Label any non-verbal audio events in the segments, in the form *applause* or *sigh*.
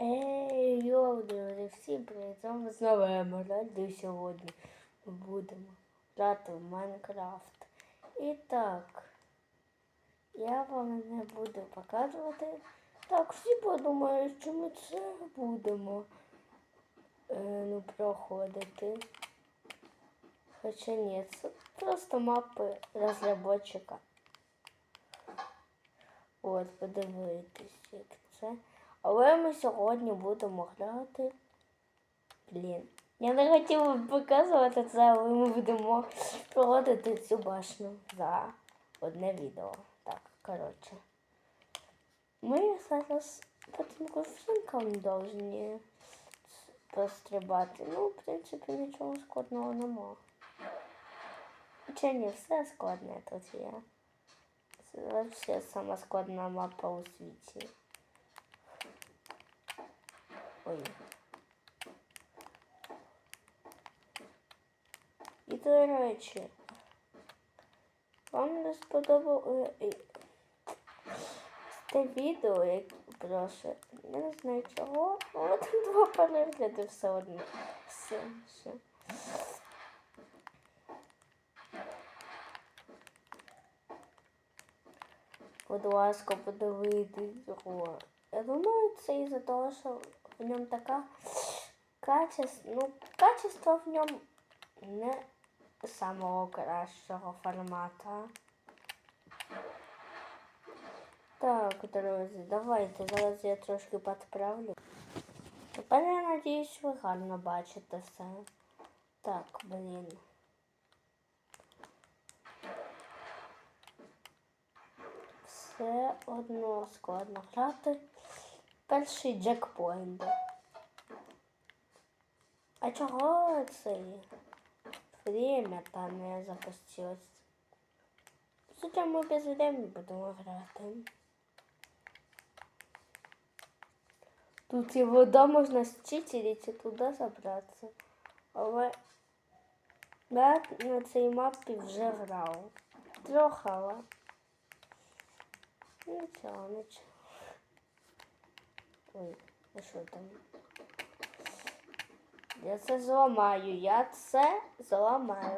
Ей, йоу, друзі, всім привіт! З вами знову Емеральд, і сьогодні ми будемо грати в Майнкрафт. І так, я вам не буду показувати. Так, всі подумають, що ми це будемо е, ну, проходити. Хоча ні, це просто мапи розробника. От, подивитись, як це. Але ми сьогодні будемо грати. Блін. Я не хотіла показувати це, але ми будемо проводити цю башню за одне відео. Так, коротше. Ми зараз по цим кувшинкам повинні пострибати. Ну, в принципі, нічого складного нема. Хоча не все складне тут є. Це взагалі сама складна мапа у світі. Ой. І до речі, вам не сподобалося те відео, як прошу. Я не знаю чого, але там два перегляди все одно. Все, все. Будь ласка, подивитись його. Я думаю, це із-за того, що в ньому така качество, ну, качество в ньому не самого кращого формата. Так, друзі, давайте, зараз я трошки підправлю. Тепер я надіюсь, ви гарно бачите все. Так, блін. Все одно складно грати. Перший джекпоінт. А чого цей время там не запустилось? Хоча ми без времени будемо грати. Тут і вода можна зчитерити і туди забратися. Але я на цій мапі вже грав. Трохи, але нічого, нічого. Ой, а що там? Я це зламаю, я це зламаю.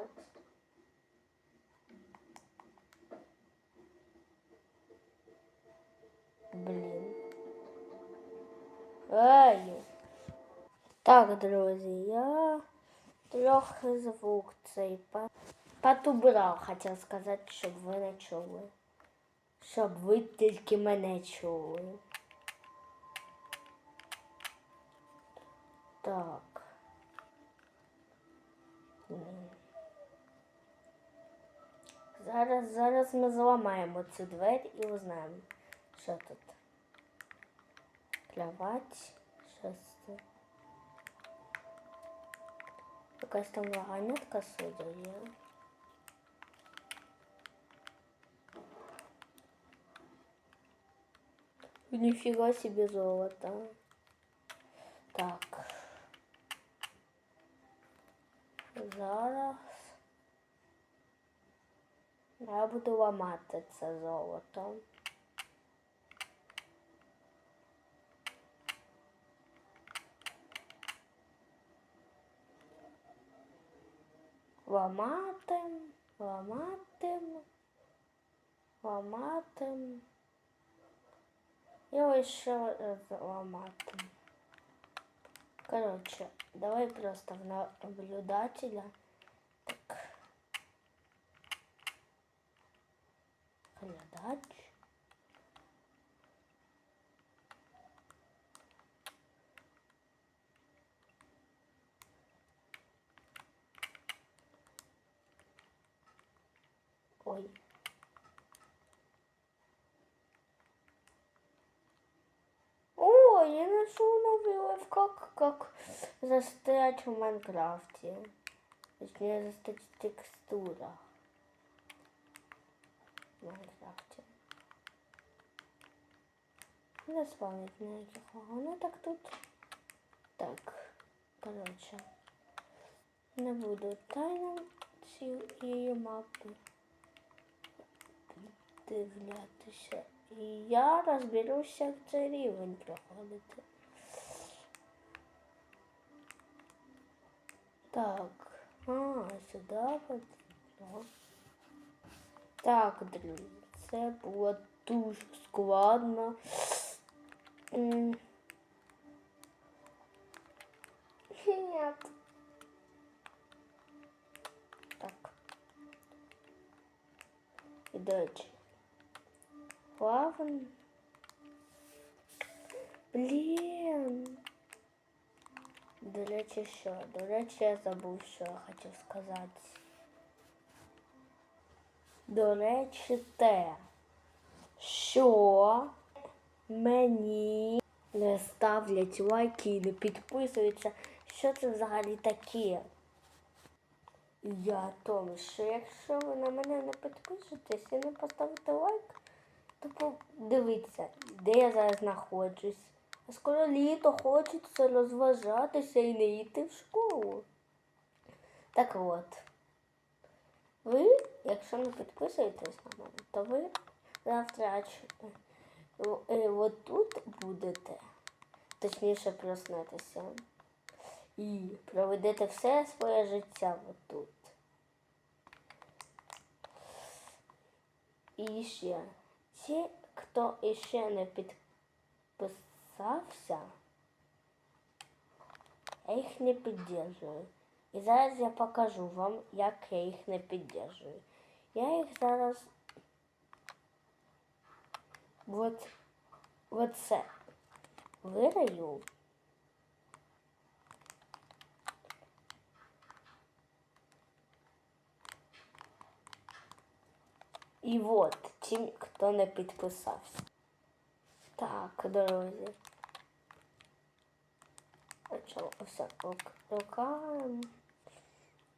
Блін. Ай. Так, друзі, я трохи звук цей по- потубрав, хотів сказати, щоб ви не чули. Щоб ви тільки мене чули. Так. М. Зараз, зараз ми зламаємо цю двері і узнаємо, що тут. Кровать. Щось це. Якась там вагонетка судя є. Нифига себе золото. Так. Зараз я буду ламати це золото. Ламати, ламати, ламати. І ось ще раз ламати. Короче, давай просто в наблюдателя. Так. Глядач. Новый лайфхак, как застрять в Майнкрафте. Точнее, застрять в текстурах. В Майнкрафте. Не спавнить ніяких вагонеток тут. Так, короче. Не буду тайним цієї мапи дивлятися. І я розберуся, як цей рівень проходити. Так, а, сюди потрібно. Так, друзі, це було дуже складно. М. Нет. Так. І до речі. Плавно. Блін. До речі, що? До речі, я забув, що я хотів сказати. До речі, те, що мені не ставлять лайки і не підписуються. Що це взагалі таке? Я тому, що якщо ви на мене не підпишетесь і не поставите лайк, то подивіться, де я зараз знаходжусь. А скоро літо хочеться розважатися і не йти в школу. Так от, ви, якщо не підписуєтесь на мене, то ви завтра е, от тут будете, точніше проснетеся. І проведете все своє життя отут. І ще ті, хто іще не підписався, я їх не піддержую. І зараз я покажу вам, як я їх не піддержую. Я їх зараз от, от це вираю. І от тим, хто не підписався. Так, друзі. Все рукаємо.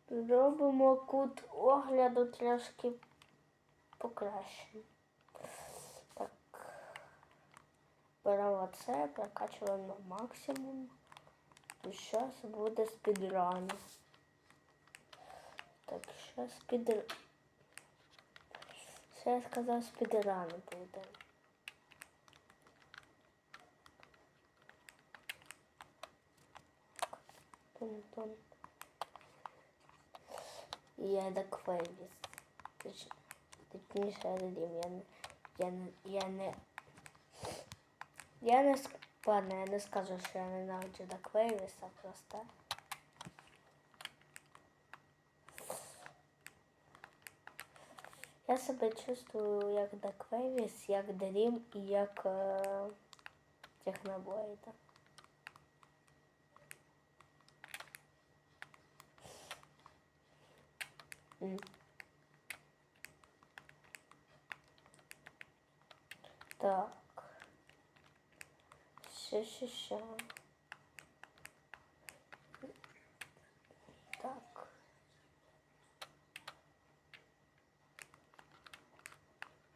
Робимо кут огляду трошки покращимо. Так. Беремо це, прокачуємо на максимум. І зараз буде спідран. Так, зараз. Все я сказав, спідран буде. Тон-тон. Я до Квейвіс. Точніше, Рим. Я не, я не, я не, я не, ск- ладно, я не скажу, що я ненавиджу до Квейвіса, просто. Я себе чувствую як до Квейвіс, як до Рим і як е, Техноблейда. Так. Ще, ще, ще. Так.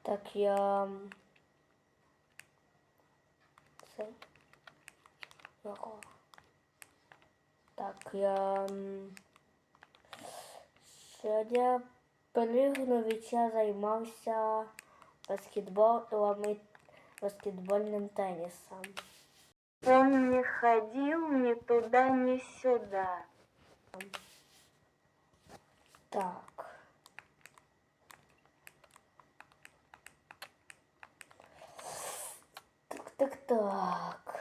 Так, я... Так, я... м, Сьогодні перегнув і я займався баскетболом і баскетбольним тенісом. Он не ходил ни туда, ни сюда. Так. Так, так, так.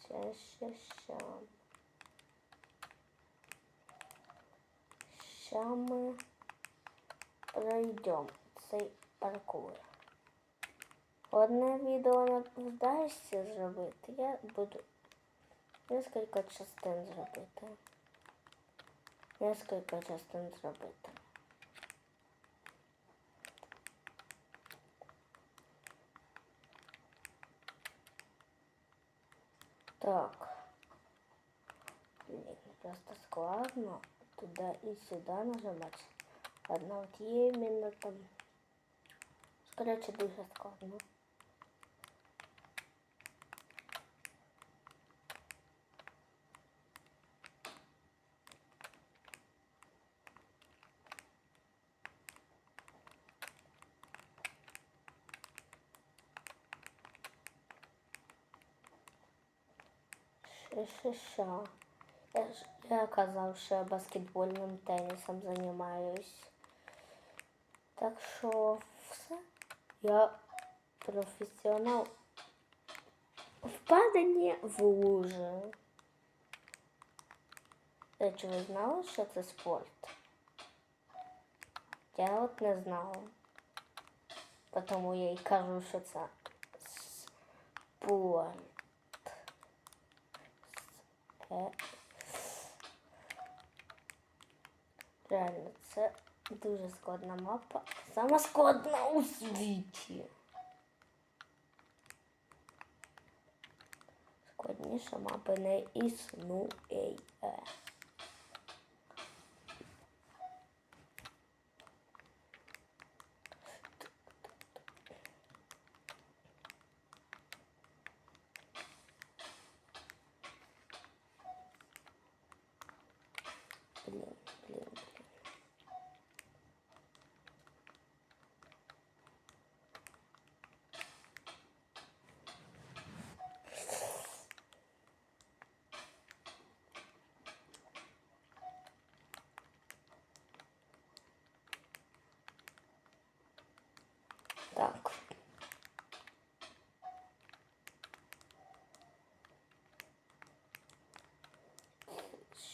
Ща, ща, ща. Ща ми пройдемо цей паркур. Одне відео не вдасться зробити, я буду несколько частин зробити. Несколько частин зробити. Так. Блин, просто складно туда и сюда нажимать. Ладно, вот именно там. Короче, дуже складно. Ще. Я, ж, я казав, що я баскетбольним тенісом займаюсь. Так що все. Я професіонал в паданні в лужі. До речі, ви знали, що це спорт? Я от не знала. Тому я й кажу, що це спорт. Е, Реально, це дуже складна мапа. Сама складна у світі. Складніша мапа не існує. Блін.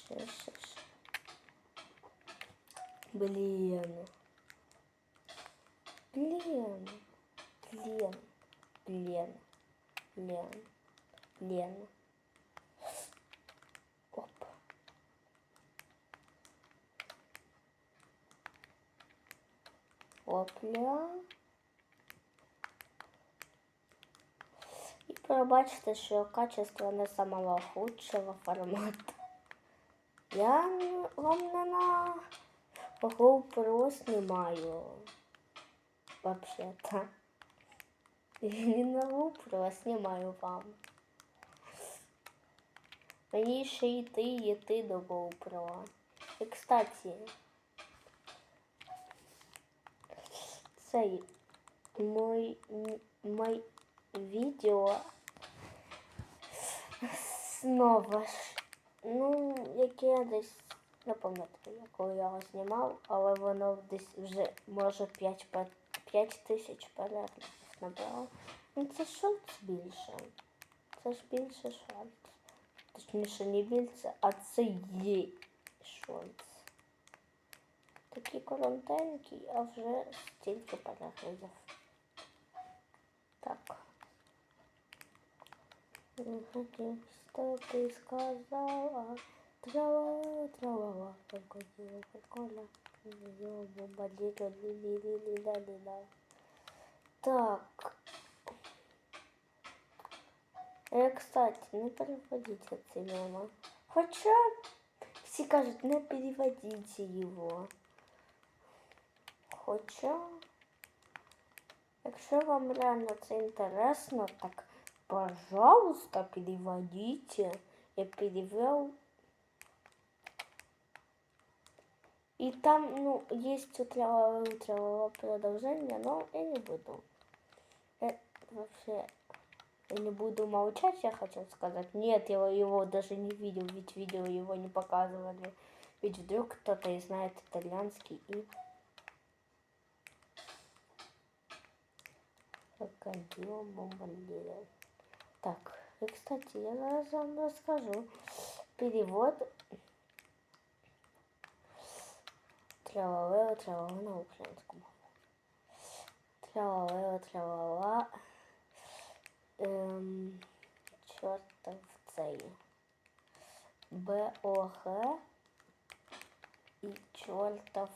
Ще, ще. Блин. Блин. Блин. Блин. Блин. Блин. Оп. Опля. І пробачте, що качество не самого худшого формату. Я н- вам не на GoPro снимаю. Вообще-то. *laughs* Не на GoPro снимаю вам. Мені ще йти і йти до GoPro. І, кстати, цей мой, м- мой відео *laughs* знову ж Ну, яке десь не пам'ятаю, коли я його знімав, але воно десь вже може 5, пе- 5 тисяч переглядів набрало. Ну це шортс більше. Це ж більше шортс. Точніше не більше, а це є шортс. Такі коротенькі, а вже стільки переглядів. Так. Хотів, що ти сказала? Трава, трава, только діло прикольно. Бомба ліда, ліда, ліда, ліда. Так. Е, кстати, не переводите ці мемо. Хоча всі кажуть, не переводите його. Хоча, якщо вам реально це інтересно, так пожалуйста, переводите. Я перевел. И там, ну, есть утрало, утрало продолжение, но я не буду. Я вообще я не буду молчать, я хочу сказать. Нет, я его даже не видел, ведь видео его не показывали. Ведь вдруг кто-то и знает итальянский и... Крокодил бомбардир. Так, и, кстати, я зараз вам расскажу. Перевод Тралалео, тралала на українському. Тралалео, тралала. Ем, чортов цей. БОГ і чортов.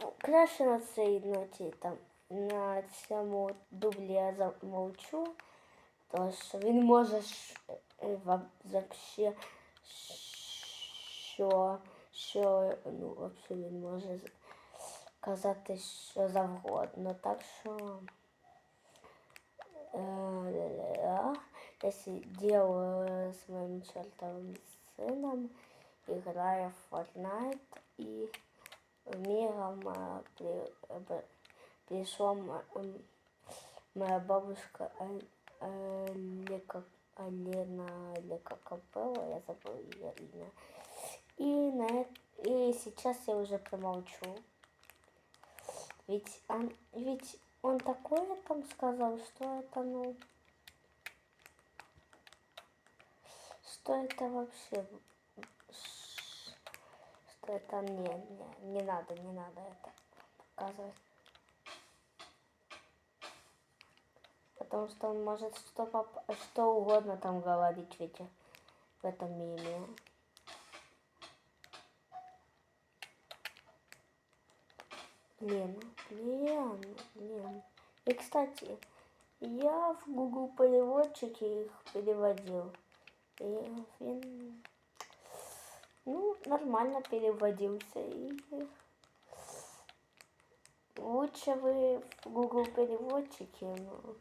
Ну, краще на цій ноті там на цьому дублі я замовчу, тому що він може ж, е, вам вообще що, що ну, вообще він може з- казати що завгодно. Так що э, да, я сидел с моим чертовым сыном, играя в Fortnite, и мигом э, при, б- пришла моя бабушка Э- Элика- Лена или Капелла, я забыл ее имя. И, на, и сейчас я уже промолчу. Ведь он, ведь он такое там сказал, что это, ну, что это вообще, что это не, не, не надо, не надо это показывать. Потому что он может что, поп- что угодно там говорить ведь в этом меме. Лена, Лена, Лена. И, кстати, я в Google переводчике их переводил. И він, ну, нормально переводился. И лучше вы в Google переводчике, ну,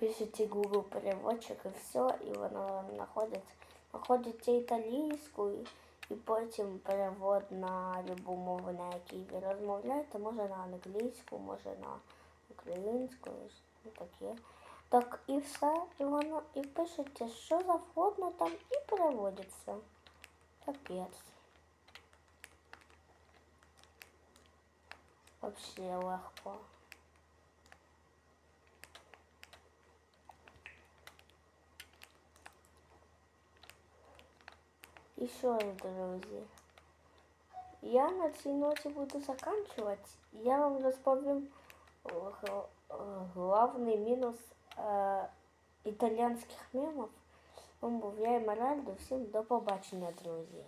пишите Google переводчик и все, і воно вам находить, находите італійську і, і потім перевод на любу мову, на якій ви розмовляєте, може на англійську, може на українську, ну таке. Так і все, і воно, і пишете що завгодно там і переводиться. Капець. Вообще легко. І що ж, друзі? Я на цій ноті буду заканчувати. Я вам розповім е, г- е, главний мінус е, італійських мемів. Вам був я і Маральдо. Всім до побачення, друзі.